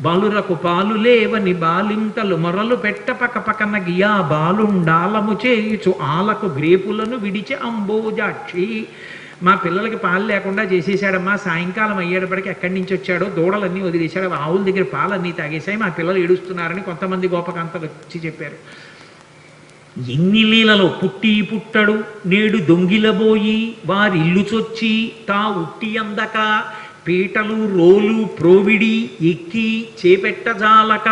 బాలురకు పాలు లేవని బాలింతలు మొరలు పెట్ట పక పకన గియా బాలుండాలము చేయుచు ఆలకు గ్రేపులను విడిచి అంబోజాక్షి. మా పిల్లలకి పాలు లేకుండా చేసేసాడమ్మా సాయంకాలం అయ్యేటప్పటికి ఎక్కడి నుంచి వచ్చాడో దూడలన్నీ వదిలేశాడు ఆవుల దగ్గర పాలన్నీ తాగేశాయి మా పిల్లలు ఏడుస్తున్నారని కొంతమంది గోపకాంతలు వచ్చి చెప్పారు. ఎన్ని లీలలో పుట్టి పుట్టడు నేడు దొంగిలబోయి వారి ఇల్లు చొచ్చి తా ఉట్టి అందక పీటలు రోలు ప్రోవిడి ఎక్కి చేపెట్టజాలక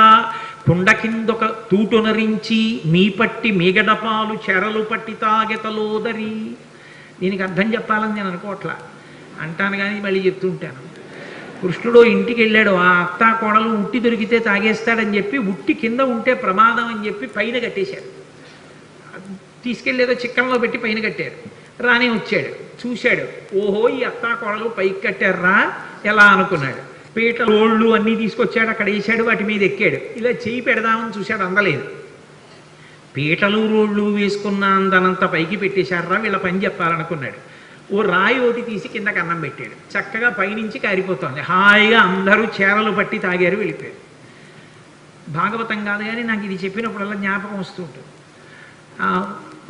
కుండ కిందొక తూటునరించి మీ పట్టి మీగడపాలు చెరలు పట్టి తాగెతలోదరి. దీనికి అర్థం చెప్పాలని నేను అనుకోవట్లా. అంటాను కానీ మళ్ళీ చెప్తుంటాను. కృష్ణుడు ఇంటికి వెళ్ళాడు ఆ అత్త కోడలు ఉట్టి దొరికితే తాగేస్తాడని చెప్పి ఉట్టి కింద ఉంటే ప్రమాదం అని చెప్పి పైన కట్టేశాడు తీసుకెళ్ళేదో చిక్కంలో పెట్టి పైన కట్టారు. రానే వచ్చాడు. చూశాడు. ఓహో ఈ అత్తాకోడలు పైకి కట్టారా? ఎలా అనుకున్నాడు. పీట రోళ్ళు అన్నీ తీసుకొచ్చాడు. అక్కడ వేసాడు వాటి మీద ఎక్కాడు. ఇలా చేయి పెడదామని చూశాడు. అందలేదు. పీటలు రోళ్ళు వేసుకున్న అందనంత పైకి పెట్టేశారా? వీళ్ళ పని చెప్పాలనుకున్నాడు. ఓ రాయి ఒకటి తీసి కిందకి అన్నం పెట్టాడు. చక్కగా పైనుంచి కారిపోతోంది. హాయిగా అందరూ చేరలు పట్టి తాగారు వెళ్ళిపోయారు. భాగవతం కాదు కానీ నాకు ఇది చెప్పినప్పుడల్లా జ్ఞాపకం వస్తుంటుంది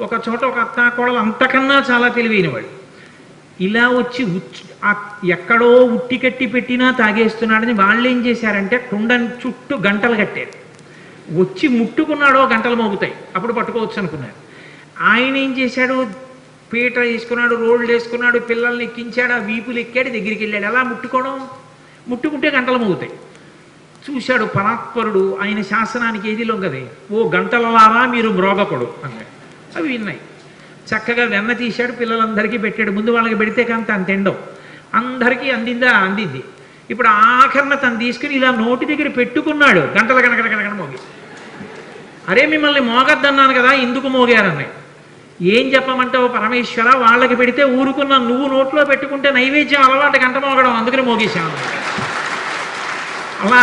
ఒక చోట ఒక అత్త కోడలు అంతకన్నా చాలా తెలివైనవాడు. ఇలా వచ్చి ఎక్కడో ఉట్టి కట్టి పెట్టినా తాగేస్తున్నాడని వాళ్ళు ఏం చేశారంటే కుండని చుట్టూ గంటలు కట్టారు. వచ్చి ముట్టుకున్నాడో గంటలు మోగుతాయి. అప్పుడు పట్టుకోవచ్చు అనుకున్నారు. ఆయన ఏం చేశాడు? పీట వేసుకున్నాడు రోడ్లు వేసుకున్నాడు పిల్లల్ని ఎక్కించాడు ఆ వీపులు ఎక్కాడు దగ్గరికి వెళ్ళాడు. ఎలా ముట్టుకోవడం? ముట్టుకుంటే గంటలు మోగుతాయి. చూశాడు పరాత్పరుడు ఆయన శాసనానికి ఏది లొంగదే? ఓ గంటలలారా మీరు మ్రోగపడు అన్నాడు. అవి విన్నాయి. చక్కగా వెన్న తీశాడు పిల్లలందరికీ పెట్టాడు. ముందు వాళ్ళకి పెడితే కానీ తను తిండవు. అందరికీ అందిందా? అందింది. ఇప్పుడు ఆఖరణ తను తీసుకుని ఇలా నోటి దగ్గర పెట్టుకున్నాడు. గంటల గనక గనక మోగి. అరే మిమ్మల్ని మోగద్దన్నాను కదా ఎందుకు మోగారన్నాయి ఏం చెప్పమంటావు పరమేశ్వర? వాళ్ళకి పెడితే ఊరుకున్న నువ్వు నోట్లో పెట్టుకుంటే నైవేద్యం అలవాటు గంట మోగడం అందుకని మోగేశాను. అలా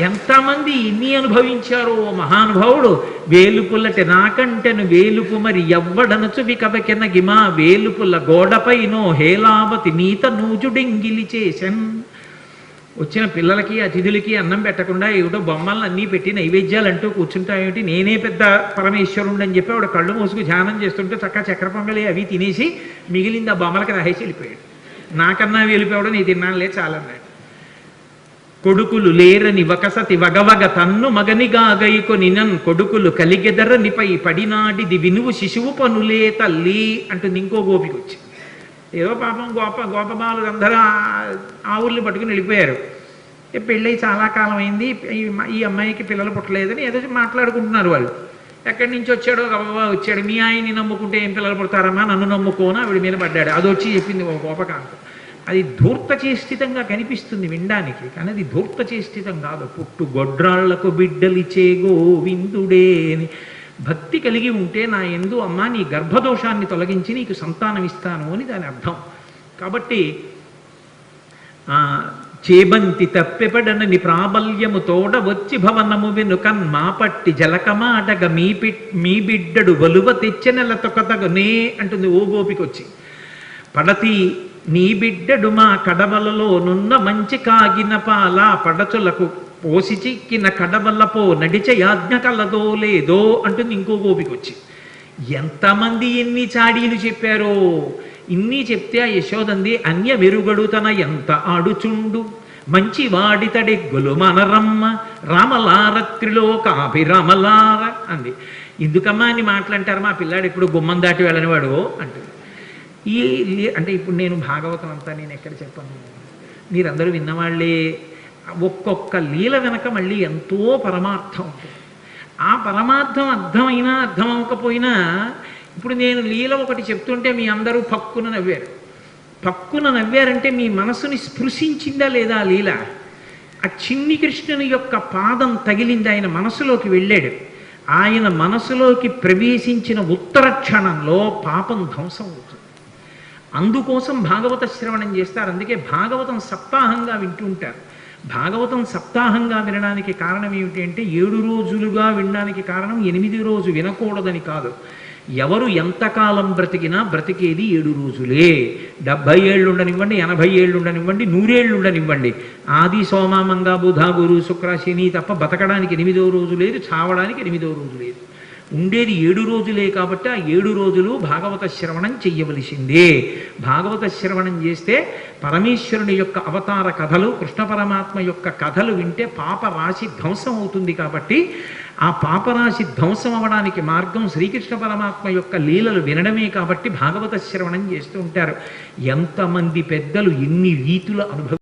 ఎంతమంది ఎన్ని అనుభవించారో ఓ మహానుభావుడు? వేలుపుల్లటి నాకంటెను వేలుపు మరి ఎవ్వడనచు వికవకెన గిమా? వేలుపుల్ల గోడపైనో హేలావతి నీత నూజుడింగిలి చేశన్. వచ్చిన పిల్లలకి అతిథులకి అన్నం పెట్టకుండా ఏమిటో బొమ్మలను అన్నీ పెట్టి నైవేద్యాలు అంటూ కూర్చుంటాయేమిటి నేనే పెద్ద పరమేశ్వరుడు అని చెప్పి ఆవిడ కళ్ళు మూసుకు ధ్యానం చేస్తుంటే చక్క చక్కెర పొంగలి అవి తినేసి మిగిలింది ఆ బొమ్మలకి రాసేసి వెళ్ళిపోయాడు. నాకన్నా వెళ్ళిపోవడం నీ తిన్నానులే చాలన్నాడు. కొడుకులు లేరని వకసతి వగవగ తన్ను మగనిగాగైకొని నన్ కొడుకులు కలిగెదరనిపై పడినాడిది వినువు శిశువు పనులే తల్లి అంటుంది ఇంకో గోపికి వచ్చి. ఏదో పాపం గోప గోపబాలు అందరూ ఆ- ఆవుల్ని పట్టుకుని వెళ్ళిపోయారు. పెళ్ళై చాలా కాలం అయింది ఈ అమ్మాయికి పిల్లలు పుట్టలేదని ఏదో మాట్లాడుకుంటున్నారు వాళ్ళు. ఎక్కడి నుంచి వచ్చాడో గబా వచ్చాడు. మీ ఆయన్ని నమ్ముకుంటే ఏం పిల్లలు పుడతారమ్మా? నన్ను నమ్ముకోను? ఆవిడ మీద పడ్డాడు. అది వచ్చి చెప్పింది ఒక గోపకాంతం. అది ధూర్తచేష్టితంగా కనిపిస్తుంది వినడానికి కానీ అది ధూర్తచేష్టితం కాదు. పుట్టు గొడ్రాళ్ళకు బిడ్డలిచే గోవిందుడే అని భక్తి కలిగి ఉంటే నా ఎందు అమ్మ నీ గర్భదోషాన్ని తొలగించి నీకు సంతానం ఇస్తాను అని దాని అర్థం. కాబట్టి ఆ చేబంతి తప్పెపడనని ప్రాబల్యము తోడ వచ్చి భవనము వెనుకన్ మాపట్టి జలకమాటగ మీ పిట్ మీ బిడ్డడు వలువ తెచ్చెనెల తొకతగునే అంటుంది ఓ గోపికొచ్చి. పడతి నీ బిడ్డడు మా కడవలలో నున్న మంచి కాగిన పాల పడచులకు పోసి చిక్కిన కడవలపో నడిచ యాజ్ఞ కలదో లేదో అంటుంది ఇంకో గోపికొచ్చి ఎంతమంది ఎన్ని చాడీలు చెప్పారో? ఇన్ని చెప్తే ఆ యశోదంది అన్య వెరుగడు తన ఎంత ఆడుచుండు? మంచి వాడితడెగ్గులు మనరమ్మ రామలారత్రిలో కాభిరామలార అంది. ఎందుకమ్మా అని మాట్లాంటారు? మా పిల్లాడు ఇప్పుడు గుమ్మం దాటి వెళ్ళనివాడు? అంటుంది. ఈ లీ- అంటే ఇప్పుడు నేను భాగవతం అంతా నేను ఎక్కడ చెప్పను? మీరందరూ విన్నవాళ్ళే. ఒక్కొక్క లీల వెనక మళ్ళీ ఎంతో పరమార్థం ఉంటుంది. ఆ పరమార్థం అర్థమైనా అర్థం అవ్వకపోయినా ఇప్పుడు నేను లీల ఒకటి చెప్తుంటే మీ అందరూ పక్కున నవ్వారు. పక్కున నవ్వారంటే మీ మనసుని స్పృశించిందా లేదా ఆ లీల? ఆ చిన్ని కృష్ణుని యొక్క పాదం తగిలింది ఆయన మనసులోకి వెళ్ళాడు. ఆయన మనసులోకి ప్రవేశించిన ఉత్తర క్షణంలో పాపం ధ్వంసం అవుతుంది. అందుకోసం భాగవత శ్రవణం చేస్తారు. అందుకే భాగవతం సప్తాహంగా వింటూ ఉంటారు. భాగవతం సప్తాహంగా వినడానికి కారణం ఏమిటి అంటే ఏడు రోజులుగా వినడానికి కారణం ఎనిమిది రోజు వినకూడదని కాదు. ఎవరు ఎంతకాలం బ్రతికినా బ్రతికేది ఏడు రోజులే. డెబ్భై ఏళ్ళు ఉండనివ్వండి ఎనభై ఏళ్ళు ఉండనివ్వండి నూరేళ్ళు ఉండనివ్వండి. ఆది సోమ మంగ బుధ గురు శుక్ర శని తప్ప బతకడానికి ఎనిమిదో రోజు లేదు చావడానికి ఎనిమిదో రోజు లేదు. ఉండేది ఏడు రోజులే కాబట్టి ఆ ఏడు రోజులు భాగవత శ్రవణం చెయ్యవలసిందే. భాగవత శ్రవణం చేస్తే పరమేశ్వరుని యొక్క అవతార కథలు కృష్ణ పరమాత్మ యొక్క కథలు వింటే పాప రాశి ధ్వంసం అవుతుంది కాబట్టి ఆ పాపరాశి ధ్వంసం అవడానికి మార్గం శ్రీకృష్ణ పరమాత్మ యొక్క లీలలు వినడమే కాబట్టి భాగవత శ్రవణం చేస్తూ ఉంటారు. ఎంతమంది పెద్దలు ఎన్ని రీతులు అనుభవి